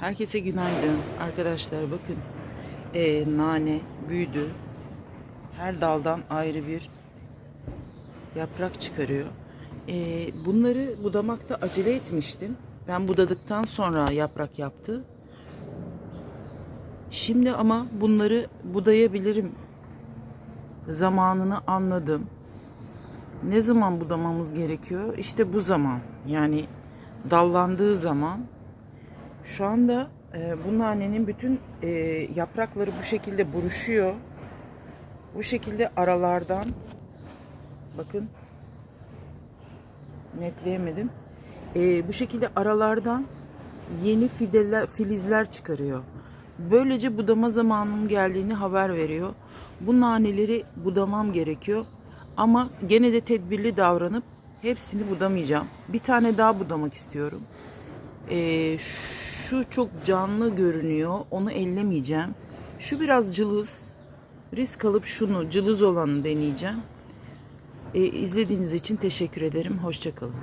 Herkese günaydın. Arkadaşlar bakın Ee, nane büyüdü. Her daldan ayrı bir yaprak çıkarıyor. Ee, bunları budamakta acele etmiştim. Ben budadıktan sonra yaprak yaptı. Şimdi ama bunları budayabilirim zamanını anladım. Ne zaman budamamız gerekiyor? İşte bu zaman yani dallandığı zaman şu anda e, bu nanenin bütün e, yaprakları bu şekilde buruşuyor. Bu şekilde aralardan bakın netleyemedim. E, bu şekilde aralardan yeni fideler, filizler çıkarıyor. Böylece budama zamanım geldiğini haber veriyor. Bu naneleri budamam gerekiyor. Ama gene de tedbirli davranıp hepsini budamayacağım. Bir tane daha budamak istiyorum. Ee, şu çok canlı görünüyor. Onu ellemeyeceğim. Şu biraz cılız. Risk alıp şunu cılız olanı deneyeceğim. Ee, izlediğiniz için teşekkür ederim. Hoşçakalın.